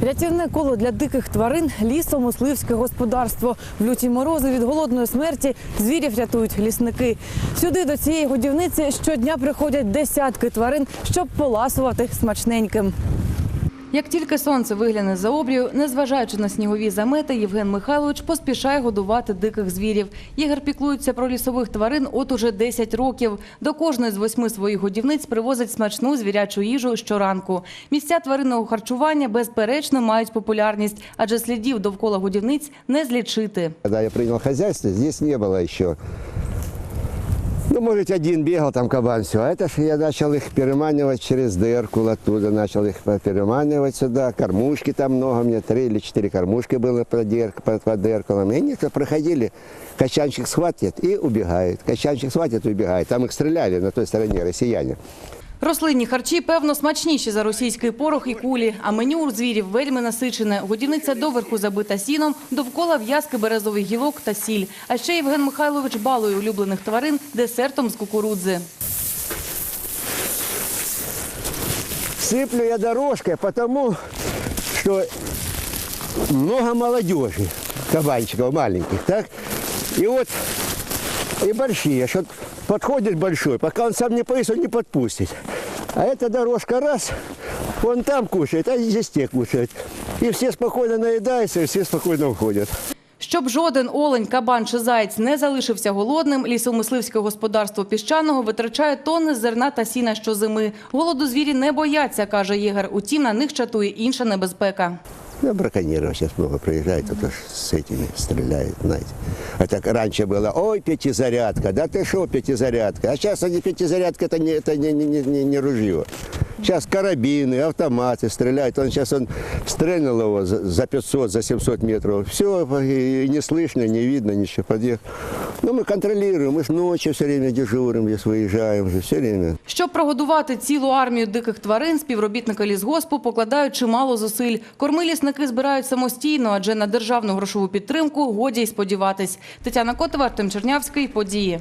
Рятівне коло для диких тварин лісомисливське господарство. В люті морози від голодної смерті звірів рятують лісники. Сюди до цієї годівниці щодня приходять десятки тварин, щоб поласувати смачненьким. Як тільки сонце вигляне за обрію, незважаючи на снігові замети, Євген Михайлович поспішає годувати диких звірів. Єгер піклується про лісових тварин от уже 10 років. До кожної з восьми своїх годівниць привозить смачну звірячу їжу щоранку. Місця тваринного харчування безперечно мають популярність, адже слідів довкола годівниць не злічити. Когда я принял хозяйство, здесь не было еще. Ну, может, один бегал, там кабан, все. А это ж я начал их переманивать через дырку оттуда, начал их переманивать сюда. Кормушки там много, у меня три или четыре кормушки было под, дырк, под, под дыркалом. И они проходили, качанчик схватит и убегает. Качанчик схватит и убегает. Там их стреляли на той стороне, россияне. Рослинні харчі, певно, смачніші за російський порох і кулі, а меню у звірів вельми насичене. Годівниця доверху забита сіном, довкола в'язки березових гілок та сіль. А ще Євген Михайлович балує улюблених тварин десертом з кукурудзи. Сыплю я дорожкой, потому что много молодежи, кабанчиков маленьких, так? И вот и большие, что подходит большой, пока он сам не поест, он не подпустит. А эта дорожка раз, он там кушает, а здесь те кушают. И все спокойно наедаются, и все спокойно уходят. Щоб жоден олень, кабан чи заєць не залишився голодним, лісомисливське господарство піщаного витрачає тонни зерна та сіна щозими. Голоду звірі не бояться, каже Єгер. Утім, на них чатує інша небезпека. Ну, браконьеров сейчас много приезжает, а то ж с этими стреляют, знаете. А так раньше было, ой, пятизарядка, да ты что, пятизарядка. А сейчас они пятизарядка, это не, это не, не, не, не ружье. Сейчас карабины, автоматы стреляют. Он сейчас он стрельнул его за за 500, за 700 метров. Все, и не слышно, не видно, ничего. Подъехал. Ну, мы контролируем, мы ж ночью все время дежурим, если выезжаем же, все время. Щоб прогодувати цілу армію диких тварин, співробітники лісгоспу покладають чимало зусиль. Корми лісники збирають самостійно, адже на державну грошову підтримку годі й сподіватись. Тетяна Котова, Артем Чернявський, події.